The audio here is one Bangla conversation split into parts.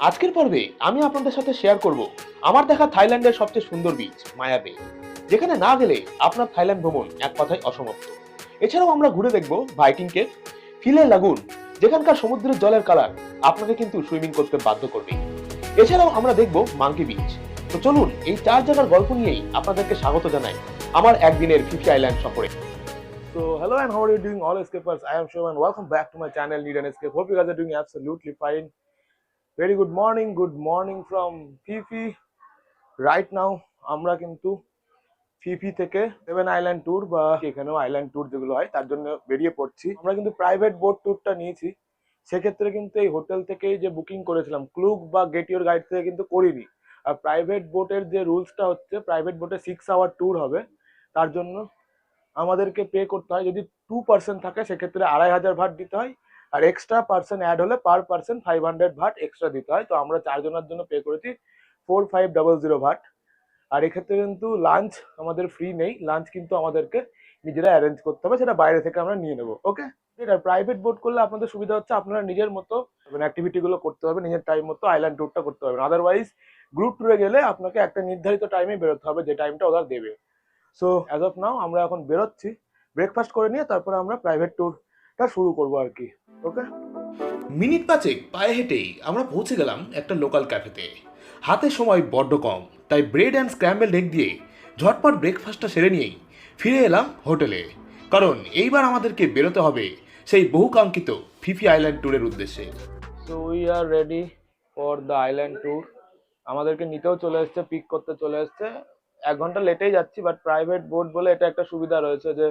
আজকের পর্বে আমি আপনাদের সাথে শেয়ার করব আমার দেখা থাইল্যান্ডের সবচেয়ে সুন্দর বিচ মায়াবে যেখানে না গেলে আপনার থাইল্যান্ড ভ্রমণ এক কথায় অসমাপ্ত এছাড়াও আমরা ঘুরে দেখব ভাইকিং কেভ ফিলে লাগুন যেখানকার সমুদ্রের জলের কালার আপনাকে কিন্তু সুইমিং করতে বাধ্য করবে এছাড়াও আমরা দেখব মাঙ্কি বিচ তো চলুন এই চার জায়গার গল্প নিয়েই আপনাদেরকে স্বাগত জানাই আমার একদিনের ফিফি আইল্যান্ড সফরে So, hello and how are you doing, all escapers? I am Shiv and welcome back to my channel, Need an Escape. Hope you guys are doing absolutely fine. Very good morning, good morning from Fifi. Right now আমরা কিন্তু ফিফি থেকে সেভেন আইল্যান্ড ট্যুর বা এখানেও আইল্যান্ড ট্যুর যেগুলো হয় তার জন্য বেরিয়ে পড়ছি। আমরা কিন্তু প্রাইভেট বোট ট্যুরটা নিয়েছি। সেক্ষেত্রে কিন্তু এই হোটেল থেকেই যে বুকিং করেছিলাম ক্লুক বা গেট ইউর গাইড থেকে কিন্তু করিনি। আর প্রাইভেট বোটের যে রুলসটা হচ্ছে প্রাইভেট বোটে সিক্স আওয়ার ট্যুর হবে। তার জন্য আমাদেরকে পে করতে হয়। যদি টু পার্সেন্ট থাকে সেক্ষেত্রে আড়াই হাজার ভাট দিতে হয়। আর এক্সট্রা পার্সন অ্যাড হলে per person five hundred baht extra দিতে হয়। তো আমরা চারজনের জন্য পে করেছি four five double zero baht আর এক্ষেত্রে কিন্তু লাঞ্চ আমাদের ফ্রি নেই। লাঞ্চ কিন্তু আমাদেরকে নিজেরা অ্যারেঞ্জ করতে হবে, সেটা বাইরে থেকে আমরা নিয়ে নেব। ওকে আর প্রাইভেট বোট করলে আপনাদের সুবিধা হচ্ছে আপনারা নিজের মতো মানে অ্যাক্টিভিটিগুলো করতে হবে নিজের টাইম মতো আইল্যান্ড ট্যুরটা করতে হবে আদারওয়াইজ গ্রুপ ট্যুরে গেলে আপনাকে একটা নির্ধারিত টাইমে বেরোতে হবে, যে টাইমটা ওরা দেবে। সো অ্যাজ অফ নাও আমরা এখন বেরোচ্ছি। ব্রেকফাস্ট করে নিয়ে তারপরে আমরা প্রাইভেট ট্যুরটা শুরু করব আর কি। ওকে? মিনিট পাঁচেক পায়ে হেঁটেই আমরা পৌঁছে গেলাম একটা লোকাল ক্যাফেতে হাতে সময় বড্ড কম তাই ব্রেড অ্যান্ড স্ক্র্যাম্বেল এগ দিয়ে ঝটপট ব্রেকফাস্টটা সেরে নিয়েই ফিরে এলাম হোটেলে। কারণ এইবার আমাদেরকে বেরোতে হবে সেই বহুকাঙ্ক্ষিত ফিফি আইল্যান্ড ট্যুরের উদ্দেশ্যে। So we are ready for the island tour আমাদেরকে নিতেও চলে এসছে পিক করতে চলে এসছে। এক ঘণ্টা লেটেই যাচ্ছি বাট প্রাইভেট বোট বলে এটা একটা সুবিধা রয়েছে যে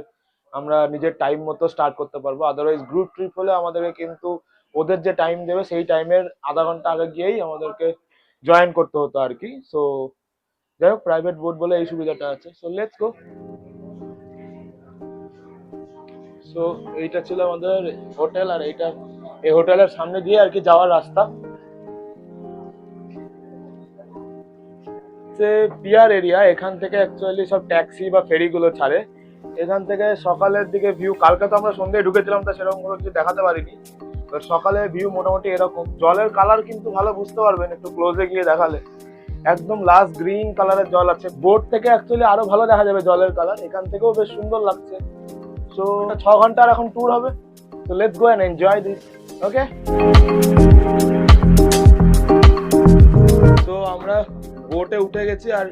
আমরা নিজের টাইম মতো স্টার্ট করতে পারব। আদারওয়াইজ গ্রুপ ট্রিপ হলে আমাদেরকে কিন্তু ওদের যে টাইম দেবে, সেই টাইমের আধা ঘণ্টা আগে গিয়েই আমাদেরকে জয়েন করতে হতো আর কি। সো যাই হোক প্রাইভেট বোট বলে এই সুবিধাটা আছে। সো লেটস গো সো এইটা ছিল আমাদের হোটেল আর এইটা, এই হোটেলের সামনে দিয়ে আর কি যাওয়ার রাস্তা। পিয়ার এরিয়া, এখান থেকে অ্যাকচুয়ালি সব ট্যাক্সি বা ফেরি গুলো ছাড়ে। এখান থেকে সকালের দিকে ভিউ কালকে তো আমরা সন্ধ্যায় ঢুকেছিলাম, তা সেরকম কোনো কিছু দেখাতে পারিনি। তো সকালে ভিউ মোটামুটি এরকম। জলের কালার কিন্তু ভালো বুঝতে পারবেন, একটু ক্লোজে গিয়ে দেখালে। একদম লাস্ট গ্রিন কালারের জল আছে। বোট থেকে অ্যাকচুয়ালি আরও ভালো দেখা যাবে জলের কালার এখান থেকেও বেশ সুন্দর লাগছে। সো ছ ঘণ্টার এখন ট্যুর হবে। তো let's go and enjoy this okay তো আমরা বোটে উঠে গেছি আর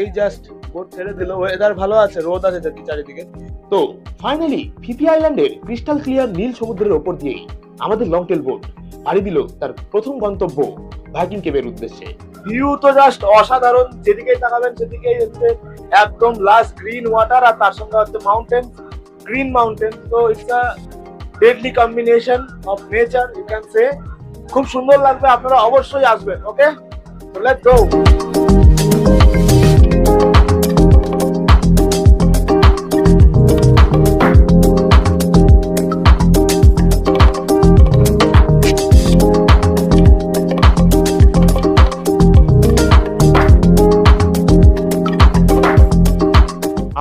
এই জাস্ট বোট ছেড়ে দিল ওয়েদার ভালো আছে, রোদ আছে চারিদিকে। তো ফাইনালি ফিফি আইল্যান্ডের ক্রিস্টাল ক্লিয়ার নীল সমুদ্রের ওপর দিয়েই আমাদের লং টেল বোট পাড়ি দিল তার প্রথম গন্তব্য ভাইকিং কেবের উদ্দেশ্যে। ভিউ তো জাস্ট অসাধারণ, যেদিকেই তাকাবেন সেদিকেই হচ্ছে একদম লাস্ট গ্রিন ওয়াটার আর তার সঙ্গে হচ্ছে মাউন্টেন গ্রিন মাউন্টেন তো it's a deadly combination of nature you can say খুব সুন্দর লাগবে, আপনারা অবশ্যই আসবেন ওকে So let's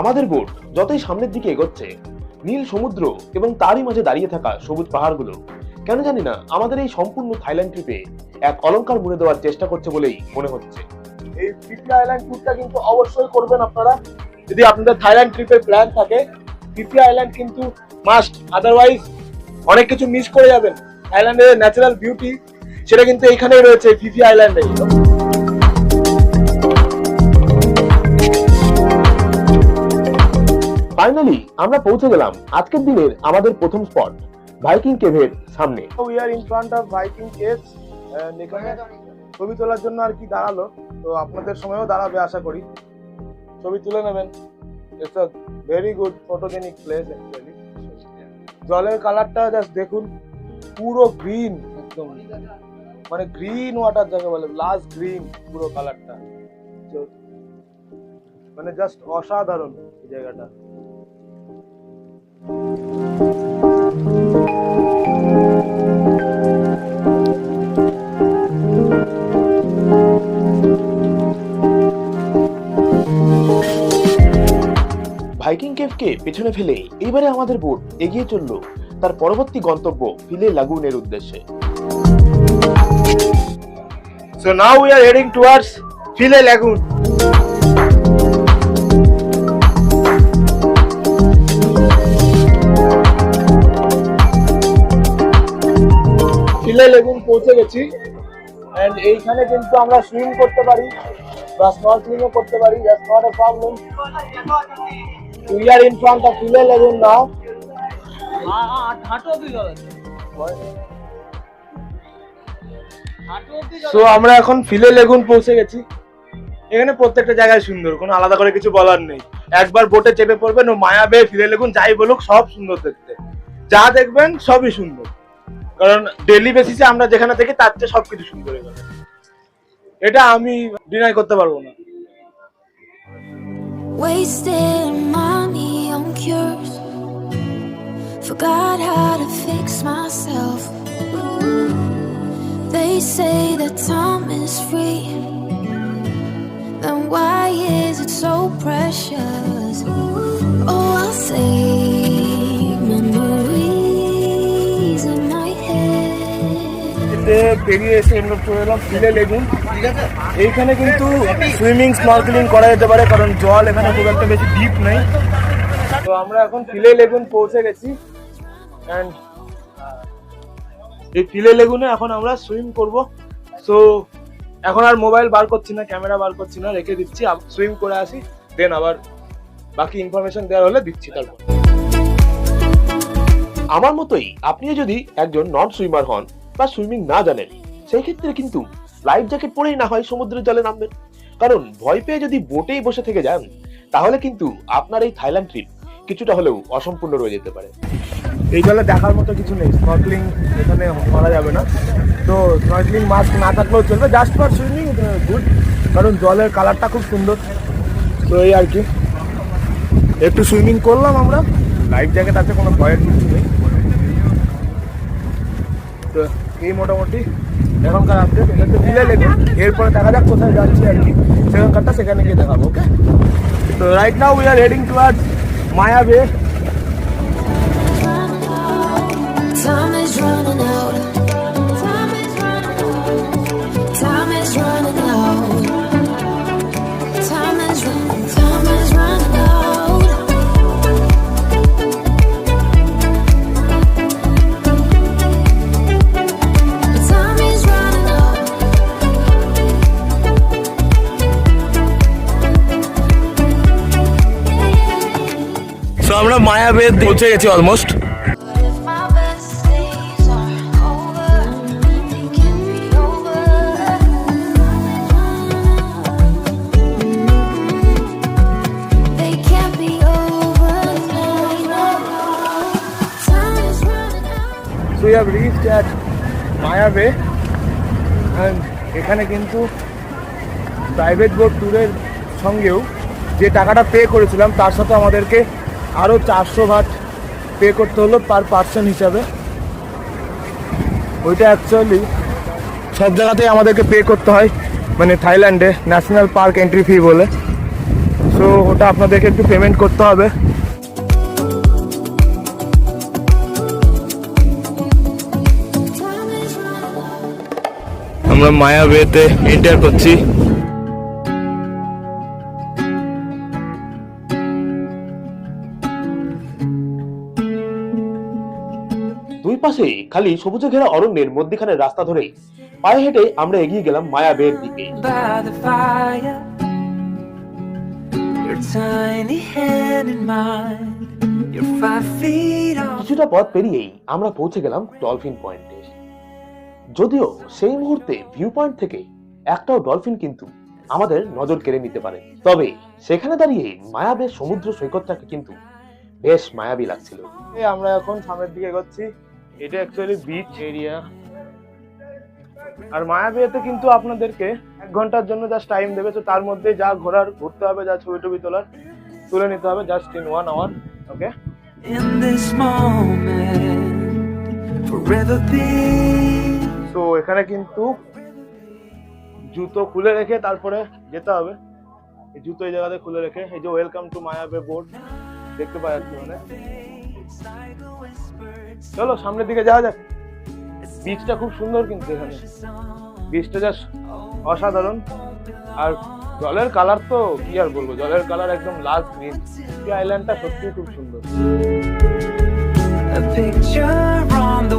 আমাদের বোট যতই সামনের দিকে এগোচ্ছে, নীল সমুদ্র এবং তারই মাঝে দাঁড়িয়ে থাকা সবুজ পাহাড়গুলো, কেন জানি না আমাদের এই সম্পূর্ণ থাইল্যান্ড ট্রিপে এক অলংকার মুড়ে দেওয়ার চেষ্টা করছে বলেই মনে হচ্ছে। এই ফিফি আইল্যান্ড ট্যুরটা কিন্তু অবশ্যই করবেন আপনারা। যদি আপনাদের থাইল্যান্ড ট্রিপের প্ল্যান থাকে ফিফি আইল্যান্ড কিন্তু মাস্ট আদারওয়াইজ অনেক কিছু মিস করে যাবেন। আইল্যান্ডের ন্যাচারাল বিউটি সেটা কিন্তু এইখানেই রয়েছে ফিফি আইল্যান্ডে ফাইনালি আমরা পৌঁছে গেলাম আজকের দিনের আমাদের প্রথম স্পট ভাইকিং কেভের সামনে। We are in front of Viking cave এখানে ছবি তোলার জন্য আর কি দাঁড়াল। তো আপনাদের সময়ও দাঁড়াবে আশা করি। ছবি তুলে নেবেন। It's a very good photogenic place actually জলের কালারটা জাস্ট দেখুন, পুরো গ্রিন একদম মানে গ্রিন ওয়াটার যাকে বলে লাস্ট গ্রিন পুরো কালারটা মানে জাস্ট অসাধারণ জায়গাটা। ভাইকিং কেভকে পেছনে ফেলে এইবারে আমাদের বোট এগিয়ে চলল তার পরবর্তী গন্তব্য ফিলে লাগুনের উদ্দেশ্যে So now we are heading towards Philae Lagoon. Philae lagoon পৌঁছে গেছি। এন্ড এইখানে কিন্তু আমরা সুইম করতে পারি, বা স্নরকেলিংও করতে পারি। That's problem we are in front of Philae lagoon now so আমরা এখন ফিলে লেগুন পৌঁছে গেছি। এখানে প্রত্যেকটা জায়গায় সুন্দর, কোনো আলাদা করে কিছু বলার নেই। একবার বোটে চেপে পড়বেন, ও মায়াবে ফিলে লেগুন যাই বলুক, সব সুন্দর দেখতে। যা দেখবেন, সবই সুন্দর। কারণ ডেলি বেসিসে আমরা যেখানে থেকে তার চেয়ে সবকিছু সুন্দর এখানে এটা আমি ডিনাই করতে পারব না Wasting money on cures. Forgot how to fix myself. They say that time is free. Then why is it so precious? Oh, I'll save head. পেরিয়ে এসে আমরা চলে এলাম ফিলে লেগুন। এইখানে কিন্তু সুইমিং, স্নরকেলিং করা যেতে পারে, কারণ জল এখানে খুব একটা বেশি ডিপ নেই। তো আমরা এখন ফিলে লেগুন পৌঁছে গেছি। অ্যান্ড এই ফিলে লেগুনে এখন আমরা সুইম করব। সো এখন আর মোবাইল বার করছি না, ক্যামেরা বার করছি না, রেখে দিচ্ছি সুইম করে আসি, দেন আবার বাকি ইনফরমেশন দেওয়ার হলে দিচ্ছি তারপর। আমার মতোই আপনিও যদি একজন নন সুইমার হন বা সুইমিং না জানেন সেই ক্ষেত্রে কিন্তু লাইফ জ্যাকেট পরেই না হয় সমুদ্রের জলে নামবেন। কারণ ভয় পেয়ে যদি বোটেই বসে থেকে যান, তাহলে কিন্তু আপনার এই থাইল্যান্ড ট্রিপ কিছুটা হলেও অসম্পূর্ণ রয়ে যেতে পারে। এই জলে দেখার মতো কিছু নেই স্নর্কলিং এখানে করা যাবে না। তো স্নর্কলিং মাস্ক না থাকলেও চলবে জাস্ট ফর সুইমিং গুড কারণ জলের কালারটা খুব সুন্দর। তো এই আর কি। একটু সুইমিং করলাম আমরা। লাইফ জ্যাকেট আছে, কোনো ভয়ের কিছু নেই। তো এই মোটামুটি এখনকার আপডেট এটা তো ফিলে লেগুন এরপরে দেখা যাক কোথায় যাচ্ছি আর কি সেখানকারটা সেখানে গিয়ে দেখাবো ওকে তো right now we are heading towards Maya Bay Time is running out. Time is running out. Time is running out. Time is running. Time is running out. Time is running out. So we have reached at Maya Bay and এখানে কিন্তু প্রাইভেট বোট ট্যুরের সঙ্গেও যে টাকাটা পে করেছিলাম তার সাথে আমাদেরকে আরও চারশো ভাট পে করতে হলো পার পার্সন হিসাবে। ওইটা অ্যাকচুয়ালি সব জায়গাতেই আমাদেরকে পে করতে হয় মানে থাইল্যান্ডে, ন্যাশনাল পার্ক এন্ট্রি ফি বলে। সো ওটা আপনাদেরকে একটু পেমেন্ট করতে হবে. আমরা মায়াবেতে এন্টার করছি। পাশে খালি সবুজে ঘেরা অরণ্যের মধ্যখানে রাস্তা ধরে পায়ে হেঁটে আমরা এগিয়ে গেলাম মায়া বের দিকে. কিছুটা পথ পেরিয়েই আমরা পৌঁছে গেলাম ডলফিন পয়েন্টে। যদিও সেই মুহূর্তে ভিউ পয়েন্ট থেকে একটাও ডলফিন কিন্তু আমাদের নজর কেড়ে নিতে পারে তবে সেখানে দাঁড়িয়ে মায়াবের সমুদ্র সৈকতটাকে কিন্তু বেশ মায়াবী লাগছিল। আমরা এখন সামনের দিকে এগোচ্ছি। এটা অ্যাকচুয়ালি বিচ এরিয়া আর মায়াবিয়াতে কিন্তু আপনাদেরকে এক ঘণ্টার জন্য জাস্ট টাইম দেবে। তো তার মধ্যে যা ঘোরার ঘুরতে হবে যা ছবি টবি তোলার তুলে নিতে হবে just in one hour okay. তো এখানে কিন্তু জুতো খুলে রেখে তারপরে যেতে হবে। এই জুতো এই জায়গাতে খুলে রেখে এই যে ওয়েলকাম টু মায়াবে বোর্ড দেখতে পাওয়া যাচ্ছে মানে চলো, সামনের দিকে যাওয়া যাক। বীজটা খুব সুন্দর কিন্তু এখানে। বীজটা যা অসাধারণ। আর জলের কালার তো কি আর বলব, জলের কালার একদম লাল গ্রিন আইল্যান্ডটা সত্যি খুব সুন্দর। A picture on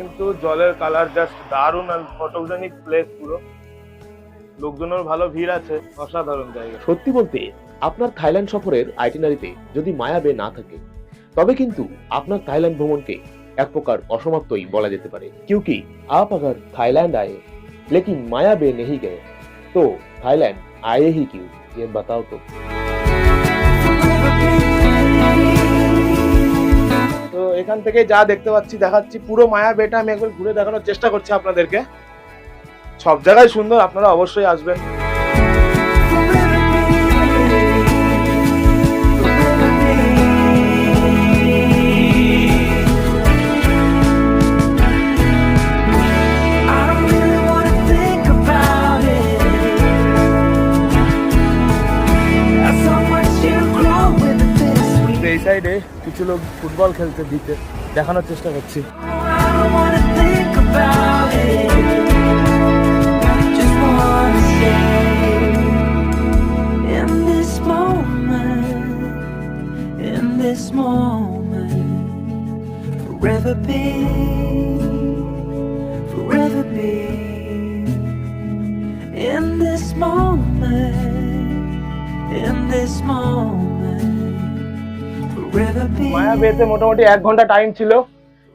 কিন্তু জলের কালার জাস্ট দারুণ আর ফটোজেনিক প্লেস পুরো লোকজনের ভালো ভিড় আছে অসাধারণ জায়গা সত্যি বলতে আপনার থাইল্যান্ড সফরের আইটিনারিতে যদি মায়া বে না থাকে তবে কিন্তু আপনার থাইল্যান্ড ভ্রমণকে এক প্রকার অসমাপ্তই বলা যেতে পারে क्योंकि आप अगर थाईलैंड आए लेकिन माया बे नहीं गए तो थाईलैंड आए ही क्यों ये बताओ तो এখান থেকে যা দেখতে পাচ্ছি, দেখাচ্ছি, পুরো মায়া বেটা আমি একবার ঘুরে দেখানোর চেষ্টা করছি আপনাদেরকে। সব জায়গায় সুন্দর, আপনারা অবশ্যই আসবেন। সাইডে কিছু লোক ফুটবল খেলতে দিতে দেখানোর চেষ্টা করছি I don't wanna think about it. Just wanna stay in this moment, in this moment, forever be, forever be. In this moment, in this moment, Forever be. মায়া বেতে মোটামুটি এক ঘণ্টা টাইম ছিল।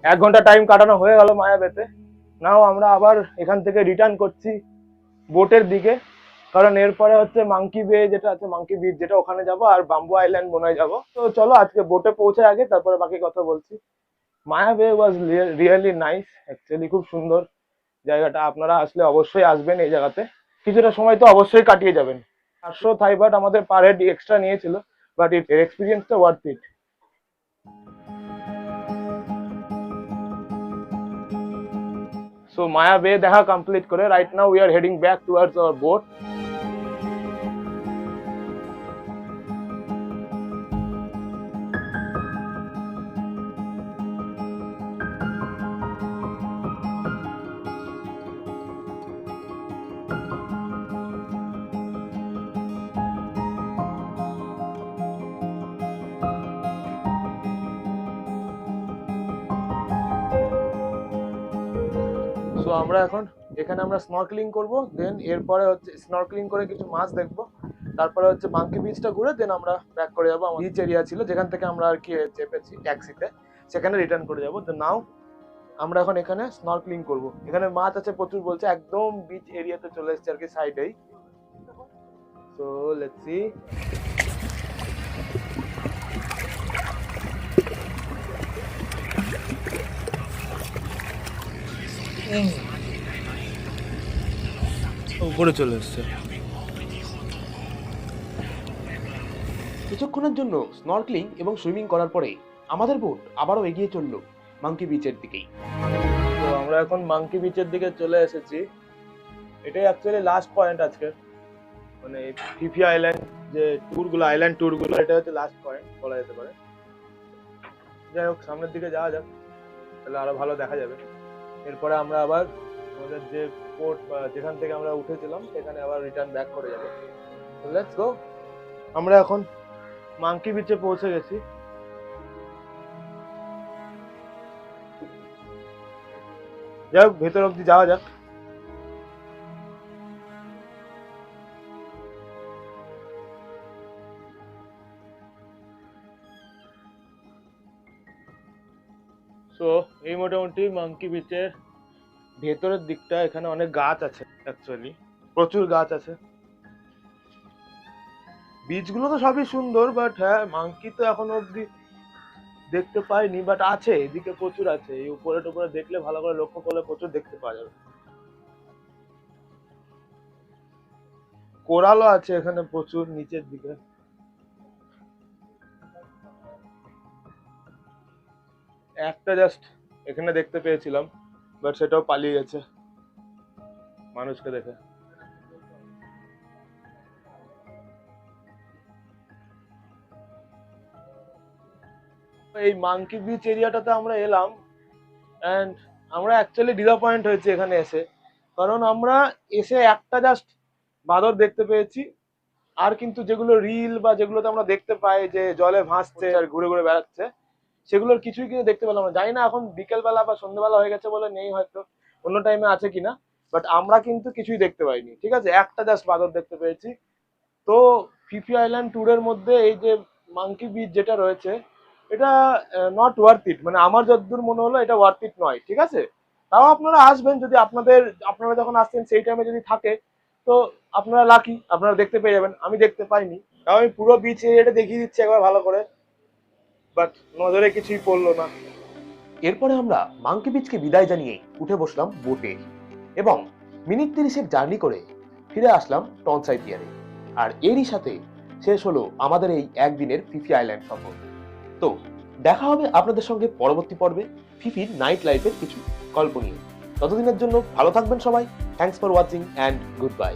এক ঘণ্টা টাইম কাটানো হয়ে গেল মায়া বেতে নাও আমরা আবার এখান থেকে রিটার্ন করছি বোটের দিকে। কারণ এরপরে হচ্ছে মাঙ্কি বে যেটা আছে মাংকি বিচ যেটা ওখানে যাব, আর বাম্বু আইল্যান্ড মনে যাব। তো চলো আজকে বোটে পৌঁছে আগে, তারপরে বাকি কথা বলছি। মায়া বে ওয়াজ রিয়েলি নাইস অ্যাকচুয়ালি খুব সুন্দর জায়গাটা। আপনারা আসলে অবশ্যই আসবেন এই জায়গাতে। কিছুটা সময় তো অবশ্যই কাটিয়ে যাবেন। চারশো থাইবাট আমাদের পার হেড এক্সট্রা নিয়েছিল বাট ইট এর এক্সপিরিয়েন্সটা ওয়ার্থ ইট সো মায়া বে দেখা কমপ্লিট করে right now we are heading back towards our boat so আমরা এখন এখানে আমরা স্নর্কলিং করব দেন এরপরে হচ্ছে স্নর্কলিং করে কিছু মাছ দেখব। তারপরে হচ্ছে মাঙ্কি বিচটা ঘুরে দেন আমরা ব্যাক করে যাব আমার বিচ এরিয়া ছিল, যেখান থেকে আমরা আর কি চেপেছি ট্যাক্সিতে সেখানে রিটার্ন করে যাব। তো নাও আমরা এখন এখানে স্নর্কলিং করব। এখানে মাছ আছে প্রচুর বলছে, একদম বিচ এরিয়াতে চলে এসেছে আর কি সাইডেই সো লেটস সি উপরে চলে এসছে। কিছুক্ষণের জন্য স্নর্কলিং এবং সুইমিং করার পরে আমাদের বোট আবারও এগিয়ে চলল মাঙ্কি বিচের দিকেই। তো আমরা এখন মাঙ্কি বিচের দিকে চলে এসেছি। এটাই অ্যাকচুয়ালি লাস্ট পয়েন্ট আজকে। মানে ফিফি আইল্যান্ড যে ট্যুরগুলো আইল্যান্ড ট্যুরগুলো এটা হচ্ছে লাস্ট পয়েন্ট বলা যেতে পারে। যাই হোক সামনের দিকে যাওয়া যাক। তাহলে আরও ভালো দেখা যাবে। এরপরে আমরা আবার আমাদের যে পোর্ট যেখান থেকে আমরা উঠেছিলাম, সেখানে আবার রিটার্ন ব্যাক করে যাব। লেটস গো আমরা এখন মাঙ্কি বিচে পৌঁছে গেছি। যাই হোক, ভেতর অব্দি যাওয়া যাক। সো এই মোটামুটি মাঙ্কি বিচের ভেতরের দিকটা, এখানে অনেক গাছ আছে অ্যাকচুয়ালি প্রচুর গাছ আছে। বীজগুলো তো সবই সুন্দর বাট হ্যাঁ মাঙ্কি তো এখন অব্দি দেখতে পাইনি বাট আছে, এদিকে প্রচুর আছে। এই উপরে টুপরে দেখলে ভালো করে লক্ষ্য করলে প্রচুর দেখতে পাওয়া যাবে। কোরালও আছে এখানে প্রচুর, নিচের দিকে। একটা জাস্ট এখানে দেখতে পেয়েছিলাম বাট সেটাও পালিয়ে গেছে। মানুষকে দেখে। এই মাঙ্কি বিচ এরিয়াটাতে আমরা এলাম অ্যান্ড আমরা অ্যাকচুয়ালি ডিসঅ্যাপয়েন্ট হয়েছি এখানে এসে। কারণ আমরা এসে একটা জাস্ট বাঁদর দেখতে পেয়েছি, আর কিন্তু যেগুলো রিল বা যেগুলোতে আমরা দেখতে পাই যে জলে ভাসছে আর ঘুরে ঘুরে বেড়াচ্ছে সেগুলোর কিছুই কিন্তু দেখতে পেলাম না। জানি না এখন বিকেলবেলা বা সন্ধ্যেবেলা হয়ে গেছে বলে নেই হয়তো, অন্য টাইমে আছে কিনা বাট আমরা কিন্তু কিছুই দেখতে পাইনি, ঠিক আছে? একটা জাস্ট বাঁদর দেখতে পেয়েছি। তো ফিফি আইল্যান্ড ট্যুরের মধ্যে এই যে মাঙ্কি বিচ যেটা রয়েছে, এটা নট ওয়ার্থ ইট মানে আমার যতদূর মনে হলো এটা ওয়ার্থ ইট নয়, ঠিক আছে? তাও আপনারা আসবেন যদি আপনাদের, আপনারা যখন আসছেন সেই টাইমে যদি থাকে, তো আপনারা লাকি আপনারা দেখতে পেয়ে যাবেন। আমি দেখতে পাইনি। তাও আমি পুরো বিচ এরিয়াটা দেখিয়ে দিচ্ছি একবার ভালো করে। বাট নজরে কিছুই পড়ল না। এরপরে আমরা মাঙ্কি বিচকে বিদায় জানিয়ে উঠে বসলাম বোটে এবং মিনিট তিরিশের জার্নি করে ফিরে আসলাম টনসাই পিয়ারে। আর এরই সাথে শেষ হলো আমাদের এই একদিনের ফিফি আইল্যান্ড সফর। তো দেখা হবে আপনাদের সঙ্গে পরবর্তী পর্বে ফিফির নাইট লাইফের কিছু গল্প নিয়ে। ততদিনের জন্য ভালো থাকবেন সবাই। Thanks for watching and good bye